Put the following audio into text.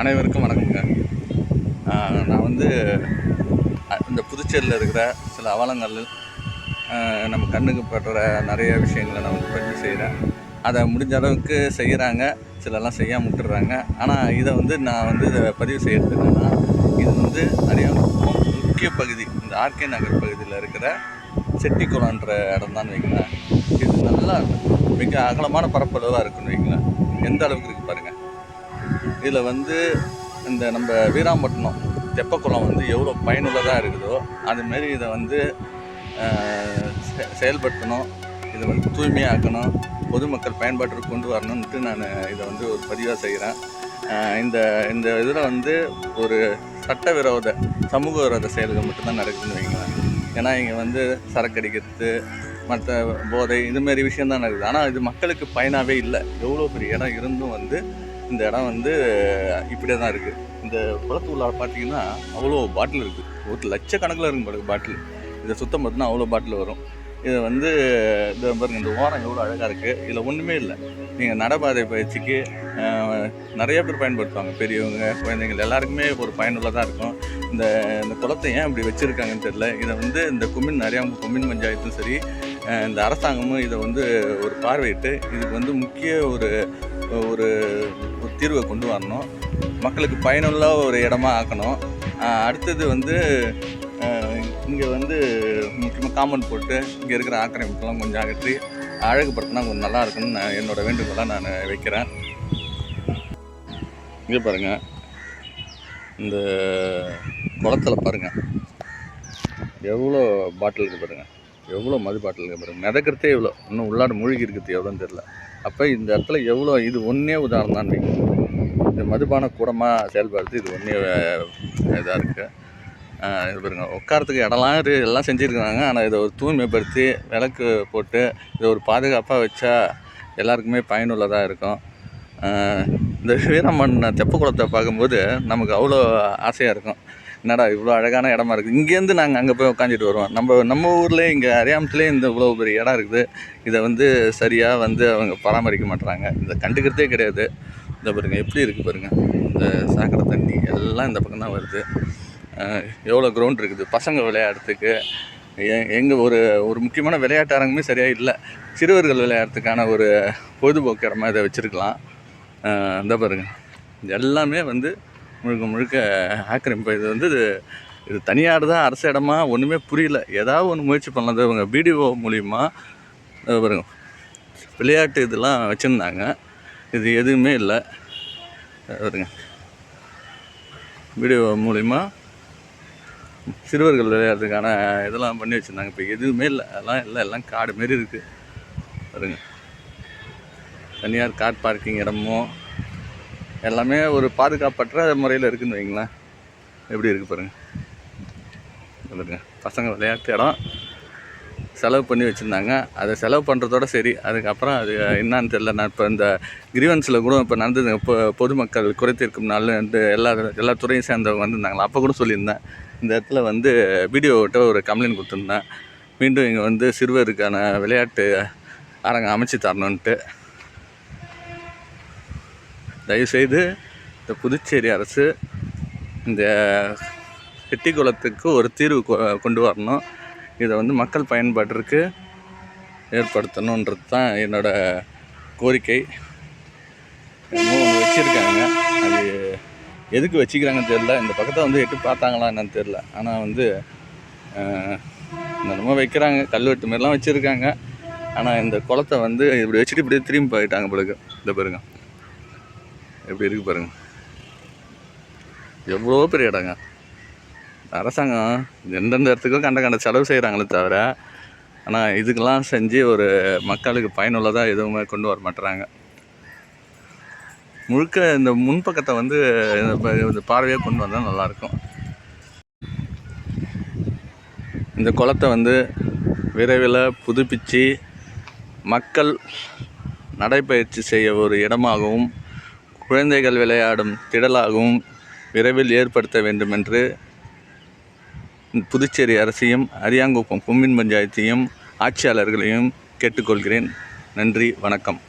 அனைவருக்கும் வணக்கம்ங்க நான் வந்து இந்த புதுச்சேரியில் இருக்கிற சில அவலங்கள் நம்ம கண்ணுக்கு படுற நிறைய விஷயங்களை நான் வந்து பதிவு செய்கிறேன் அதை முடிஞ்ச அளவுக்கு செய்கிறாங்க சிலலாம் செய்யாமல் விட்டுறாங்க. ஆனால் இதை வந்து நான் வந்து இதை பதிவு செய்கிறது என்னென்னா இது வந்து நிறைய முக்கிய பகுதி இந்த ஆர்கே நகர் பகுதியில் இருக்கிற செட்டிக்குளம்ன்ற இடம் தான் வைங்களேன். இது நல்லா மிக அகலமான பரப்பளவாக இருக்குன்னு வைங்களேன். எந்த அளவுக்கு இருக்குது பாருங்கள் இதில் வந்து இந்த நம்ம வீராம்பட்டினம் தெப்பக்குளம் வந்து எவ்வளோ பயனுள்ளதாக இருக்குதோ அதுமாரி இதை வந்து செ- செயல்படுத்தணும். இதை வந்து தூய்மையாக்கணும். பொதுமக்கள் பயன்பாட்டிற்கு கொண்டு வரணுன்ட்டு நான் இதை வந்து ஒரு பதிவாக செய்கிறேன். இந்த இந்த இதில் வந்து ஒரு சட்டவிரோத சமூக விரோத செயல்கள் மட்டும்தான் நடக்குதுன்னு வைங்களேன். ஏன்னா இங்கே வந்து சரக்கு அடிக்கிறது மற்ற போதை இதுமாரி விஷயம்தான் நடக்குது ஆனால் இது மக்களுக்கு பயனாகவே இல்லை. எவ்வளோ பெரிய இடம் இருந்தும் வந்து இந்த இடம் வந்து இப்படியே தான் இருக்குது. இந்த குளத்து உள்ளார பார்த்தீங்கன்னா அவ்வளோ பாட்டில் இருக்குது. ஒரு லட்சக்கணக்கில் இருக்கும் பாருங்க பாட்டில். இதை சுத்தம் பார்த்தினா அவ்வளோ பாட்டில் வரும். இதை வந்து இந்த பாருங்க இந்த ஓரம் எவ்வளோ அழகாக இருக்குது இதில் ஒன்றுமே இல்லை. நீங்கள் நடைபாதை பயிற்சிக்கு நிறைய பேர் பயன்படுத்துவாங்க. பெரியவங்க குழந்தைங்கள் எல்லாருக்குமே ஒரு பயனுள்ளதாக இருக்கும். இந்த இந்த குளத்தை ஏன் இப்படி வச்சுருக்காங்கன்னு தெரில இதை வந்து இந்த கும்மின் நிறையா கும்மின் பஞ்சாயத்தும் சரி இந்த அரசாங்கமும் இதை வந்து ஒரு பார்வையிட்டு இதுக்கு வந்து முக்கிய ஒரு ஒரு ஒரு தீர்வை கொண்டு வரணும். மக்களுக்கு பயனுள்ள ஒரு இடமா ஆக்கணும். அடுத்தது வந்து இங்கே வந்து முக்கியமாக காம்பவுண்ட் போட்டு இங்கே இருக்கிற ஆக்கிரமிப்பெல்லாம் கொஞ்சம் அகற்றி அழகுபடுத்தினா கொஞ்சம் நல்லா இருக்கும்னு நான் என்னோட வேண்டுகோளாக நான் வைக்கிறேன். இங்கே பாருங்கள் இந்த குளத்துல பாருங்கள் எவ்வளோ பாட்டில் இருக்குது பாருங்கள் எவ்வளோ மது பாட்டில் பாருங்கள் மிதக்கிறதே இவ்வளோ இன்னும் உள்ளாட மூழ்கி இருக்கிறது எவ்வளோன்னு தெரில அப்போ இந்த இடத்துல எவ்வளோ இது ஒன்றே உதாரணம் தான் இந்த மதுபான கூடமாக செயல்படுறது இது ஒன்றே இதாக இருக்குது இது பாருங்கள் உட்காரத்துக்கு இடம்லாம் எல்லாம் செஞ்சுருக்காங்க ஆனால் இதை ஒரு தூய்மைப்படுத்தி விளக்கு போட்டு இதை ஒரு பாதுகாப்பாக வச்சா எல்லாருக்குமே பயனுள்ளதாக இருக்கும். இந்த வீரம்மன் தெப்பக்குளத்தை பார்க்கும்போது நமக்கு அவ்வளோ ஆசையாக இருக்கும். என்னடா இவ்வளோ அழகான இடமா இருக்குது இங்கேருந்து நாங்கள் அங்கே போய் உட்காந்துட்டு வருவோம். நம்ம நம்ம ஊர்லேயே இங்கே அரியாமத்துலேயே இந்த இவ்வளோ பெரிய இடம் இருக்குது. இதை வந்து சரியாக வந்து அவங்க பராமரிக்க மாட்டுறாங்க இதை கண்டுக்கிறதே கிடையாது. இந்த பாருங்கள் எப்படி இருக்குது பாருங்கள் இந்த சாக்கடை தண்ணி எல்லாம் இந்த பக்கம் தான் வருது. எவ்வளோ கிரவுண்ட் இருக்குது. பசங்க விளையாடுறதுக்கு எங்கள் ஒரு ஒரு முக்கியமான விளையாட்டு அரங்குமே சரியாக இல்லை. சிறுவர்கள் விளையாடுறதுக்கான ஒரு பொழுதுபோக்கு இடமா இதை வச்சுருக்கலாம். இந்த பாருங்கள் எல்லாமே வந்து முழுக்க முழுக்க ஆக்கிரமிப்பு. இது வந்து இது தனியார் தான் அரசு இடமா ஒன்றுமே புரியல. ஏதாவது ஒன்று முயற்சி பண்ணலாம். இவங்க பிடிஓ மூலிமா பாருங்க. விளையாட்டு இதெல்லாம் வச்சுருந்தாங்க. இது எதுவுமே இல்லை. பாருங்க. வீடியோ மூலிமா சிறுவர்கள் விளையாடுறதுக்கான இதெல்லாம் பண்ணி வச்சுருந்தாங்க. இப்போ எதுவுமே இல்லை. அதெல்லாம் இல்லை. எல்லாம் காடு மாரி இருக்குது பாருங்க. தனியார் கார் பார்க்கிங் இடமும் எல்லாமே ஒரு பாதுகாப்பற்ற முறையில் இருக்குன்னு வைங்களேன். எப்படி இருக்குது பாருங்கள் பாருங்க. பசங்க விளையாட்டு இடம் செலவு பண்ணி வச்சுருந்தாங்க. அதை செலவு பண்ணுறதோட சரி. அதுக்கப்புறம் அது என்னன்னு தெரியல. நான் இப்போ இந்த கிரீவன்ஸில் கூட இப்போ நடந்தது. இப்போ பொதுமக்கள் குறைத்திருக்கும் நாள் வந்து எல்லா எல்லா துறையும் சேர்ந்தவங்க வந்திருந்தாங்களா அப்போ கூட சொல்லியிருந்தேன். இந்த இடத்துல வந்து வீடியோவிட்ட ஒரு கம்ப்ளைண்ட் கொடுத்துருந்தேன். மீண்டும் இங்கே வந்து சிறுவருக்கான விளையாட்டு அரங்கம் அமைச்சு தரணுன்ட்டு தயவுசெய்து இந்த புதுச்சேரி அரசு இந்த செட்டிக்குளத்துக்கு ஒரு தீர்வு கொ- கொண்டு வரணும். இதை வந்து மக்கள் பயன்பாட்டிற்கு ஏற்படுத்தணுன்றது தான் என்னோடய கோரிக்கை. இன்னும் ஒன்று வச்சுருக்காங்க. அது எதுக்கு வச்சுக்கிறாங்கன்னு தெரில இந்த பக்கத்தை வந்து எட்டு பார்த்தாங்களா என்னன்னு தெரில ஆனால் வந்து என்னமோ வைக்கிறாங்க. கல்வெட்டு மாரிலாம் வச்சுருக்காங்க. ஆனால் இந்த குளத்தை வந்து இப்படி வச்சுட்டு இப்படியே திரும்பி போயிட்டாங்க பிறகு இந்த பாருங்க. எப்படி இருக்கு பாருங்க. எவ்வளோ பெரிய இடங்க. அரசாங்கம் எந்தெந்த இடத்துக்கும் கண்ட கண்ட செலவு செய்கிறாங்களே தவிர ஆனால் இதுக்கெல்லாம் செஞ்சு ஒரு மக்களுக்கு பயனுள்ளதாக எதுவுமே கொண்டு வர மாட்டுறாங்க. முழுக்க இந்த முன்பக்கத்தை வந்து இந்த பார்வையாக கொண்டு வந்தால் நல்லாயிருக்கும். இந்த குளத்தை வந்து விரைவில் புதுப்பிச்சு மக்கள் நடைப்பயிற்சி செய்ய ஒரு இடமாகவும் குழந்தைகள் விளையாடும் திடலாகவும் விரைவில் ஏற்படுத்த வேண்டும் என்று புதுச்சேரி அரசையும் அரியாங்குப்பம் கும்மின் பஞ்சாயத்தையும் ஆட்சியாளர்களையும் கேட்டுக்கொள்கிறேன். நன்றி வணக்கம்.